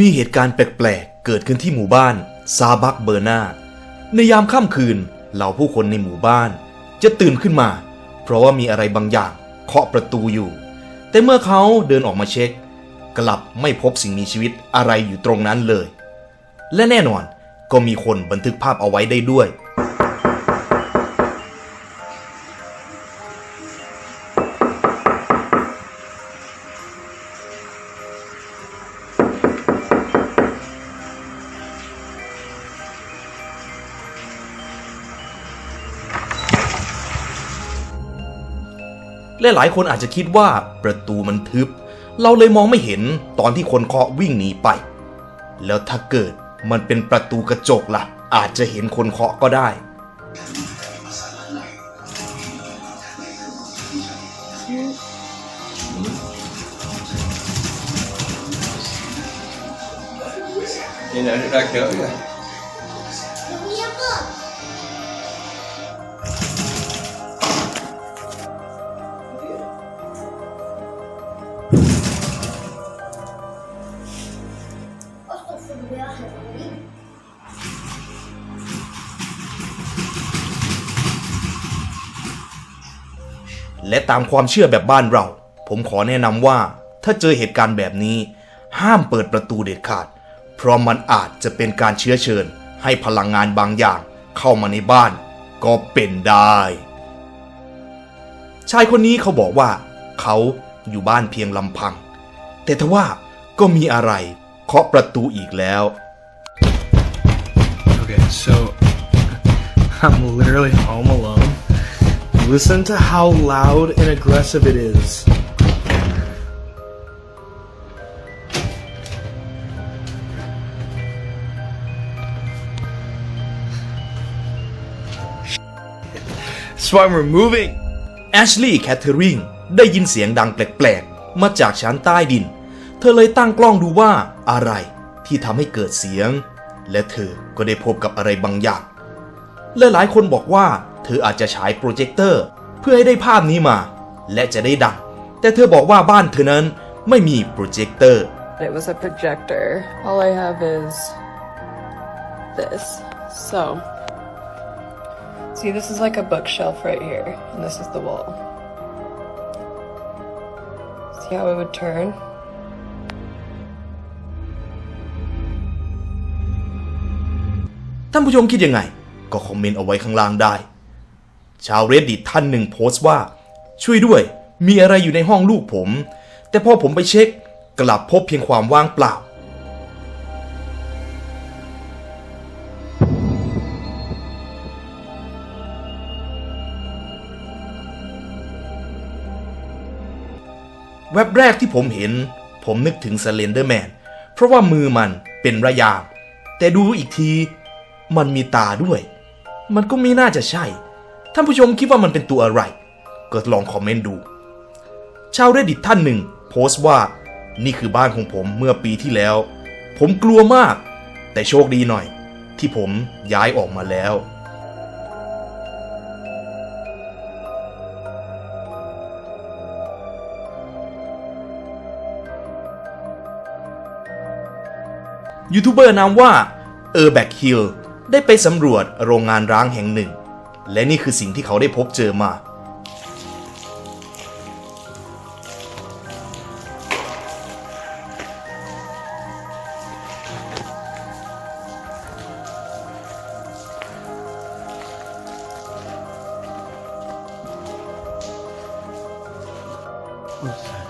มีเหตุการณ์แปลกๆ เกิดขึ้นที่หมู่บ้านซาบักเบอร์นา ในยามค่ำคืนเหล่าผู้คนในหมู่บ้าน จะตื่นขึ้นมา เพราะว่ามีอะไรบางอย่างเคาะประตูอยู่ แต่เมื่อเขาเดินออกมาเช็ค กลับไม่พบสิ่งมีชีวิตอะไรอยู่ตรงนั้นเลย และแน่นอนก็มีคนบันทึกภาพเอาไว้ได้ด้วย และหลายคนอาจจะคิดว่าประตูมันทึบ เราเลยมองไม่เห็นตอนที่คนเคาะวิ่งหนีไป แล้วถ้าเกิดมันเป็นประตูกระจกล่ะ อาจจะเห็นคนเคาะก็ได้ You know, did และตามความเชื่อแบบบ้านเรา ผมขอแนะนำว่า ถ้าเจอเหตุการณ์แบบนี้ ห้ามเปิดประตูเด็ดขาด เพราะมันอาจจะเป็นการเชื้อเชิญ ให้พลังงานบางอย่าง เข้ามาในบ้าน ก็เป็นได้ ชายคนนี้เขาบอกว่า เขาอยู่บ้านเพียงลำพัง แต่ทว่าก็มีอะไรเคาะประตูอีกแล้ว Okay, so I'm literally home alone. Listen to how loud and aggressive it is. That's why we're moving. แอชลีย์แคทเธอริงได้ยินเสียงดังแปลกๆ มาจากชั้นใต้ดิน เธอเลยตั้งกล้องดูว่าอะไรที่ทำให้เกิดเสียง และเธอก็ได้พบกับอะไรบางอย่าง และหลายคนบอกว่า เธออาจจะฉายโปรเจคเตอร์ เพื่อให้ได้ภาพนี้มา และจะได้ดัง แต่เธอบอกว่าบ้านเธอนั้นไม่มีโปรเจคเตอร์ It was a projector. All I have is this. So, see, this is like a bookshelf right here, and this is the wall. See how it would turn? ท่านผู้ชมคิดยังไง ก็คอมเมนต์เอาไว้ข้างล่างได้ ชาวเรดดิตท่านหนึ่งโพสต์ว่า ช่วยด้วย มีอะไรอยู่ในห้องลูกผม แต่พอผมไปเช็ค กลับพบเพียงความว่างเปล่า แว็บแรกที่ผมเห็น ผมนึกถึงสเลนเดอร์แมนเพราะว่ามือมันเป็นระยางแต่ดูอีกทีมันมีตาด้วย มันก็ไม่น่าจะใช่ ท่านผู้ชมคิดว่ามันเป็นตัวอะไร ก็ลองคอมเมนต์ดู ชาวเรดดิตท่านหนึ่ง โพสต์ว่า นี่คือบ้านของผมเมื่อปีที่แล้ว ผมกลัวมาก แต่โชคดีหน่อย ที่ผมย้ายออกมาแล้วยูทูบเบอร์นามว่าเออร์แบกฮิล ได้ไปสำรวจโรงงานร้างแห่งหนึ่ง และนี่คือสิ่งที่เขาได้พบเจอมา What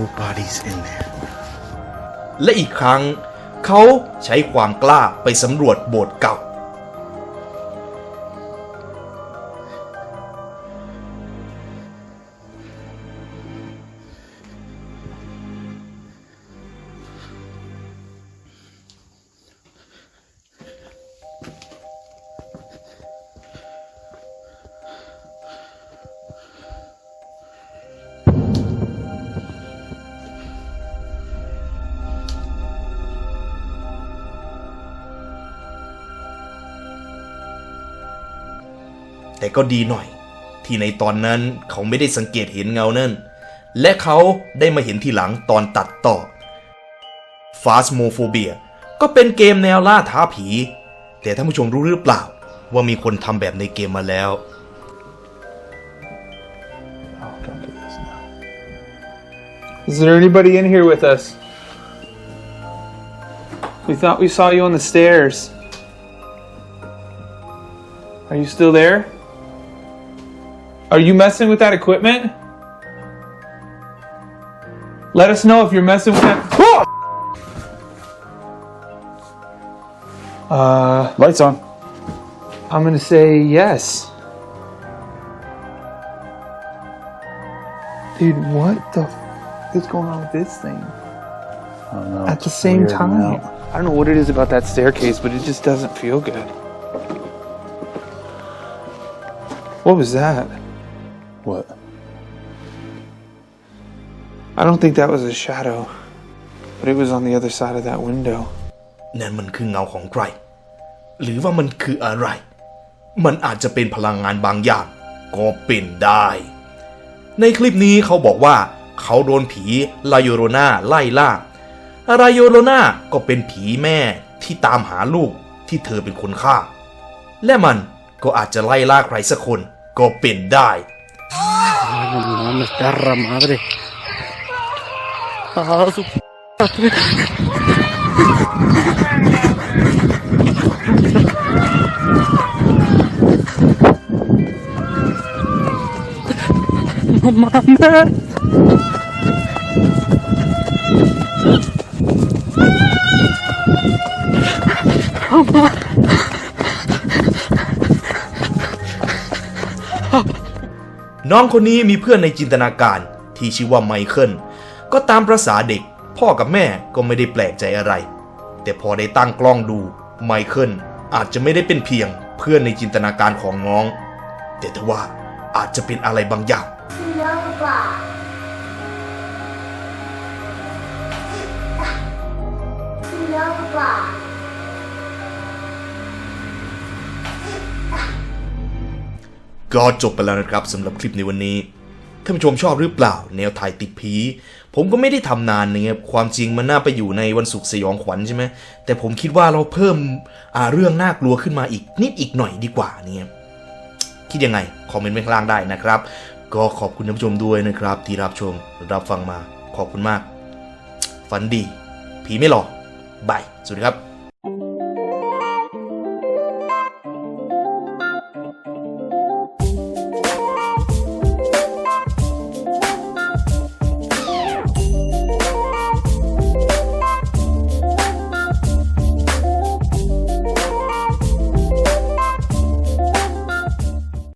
Nobody's in there. และอีกครั้ง เขาใช้ความกล้าไปสำรวจโบสถ์เก่า แต่ก็ดีหน่อย ที่ในตอนนั้นเขาไม่ได้สังเกตเห็นเงานั่น และเขาได้มาเห็นทีหลังตอนตัดต่อ f a s m o p h o b i a ก็เป็นเกมแนวล่าท้าผี แต่ท่านผู้ชมรู้หรือเปล่า ว่ามีคนทำแบบในเกมมาแล้ว Oh, don't do this now. Is there anybody in here with us? We thought we saw you on the stairs. Are you still there? Are you messing with that equipment? Let us know if you're messing with that. Oh! Uh, Lights on. I'm gonna say yes. Dude, what the f- is going on with this thing? I don't know. At the same time. I don't know what it is about that staircase, but it just doesn't feel good. What was that? What? I don't think that was a shadow, but it was on the other side of that window. นั่นมันคือเงาของใคร หรือว่ามันคืออะไร มันอาจจะเป็นพลังงานบางอย่าง ก็เป็นได้ ในคลิปนี้เขาบอกว่า เขาโดนผีลาโยโรนาไล่ล่าลาโยโรนาก็เป็นผีแม่ที่ตามหาลูกที่เธอเป็นคนฆ่า และมันก็อาจจะไล่ล่าใครสักคนก็เป็นได้ No mames, perra madre. Ah, su madre. No mames. น้องคนนี้มีเพื่อนในจินตนาการที่ชื่อว่าไมเคิลก็ตามประษาเด็ก พ่อกับแม่ก็ไม่ได้แปลกใจอะไร แต่พอได้ตั้งกล้องดูไมเคิลอาจจะไม่ได้เป็นเพียงเพื่อนในจินตนาการของน้อง แต่ทว่าอาจจะเป็นอะไรบางอย่าง ก็จบไปแล้วนะครับสำหรับคลิปในวันนี้ท่านผู้ชมชอบหรือเปล่า แนวถ่ายติดผีผมก็ไม่ได้ทำนานนะครับความจริงมันน่าไปอยู่ในวันศุกร์สยองขวัญใช่ไหมแต่ผมคิดว่าเราเพิ่มเรื่องน่ากลัวขึ้นมาอีกนิดอีกหน่อยดีกว่าเนี่ยคิดยังไง คอมเมนต์ไว้ข้างล่างได้นะครับ ก็ขอบคุณท่านผู้ชมด้วยนะครับ ที่รับชมรับฟังมาขอบคุณมาก ฝันดี ผีไม่หลอกบายสวัสดีครับ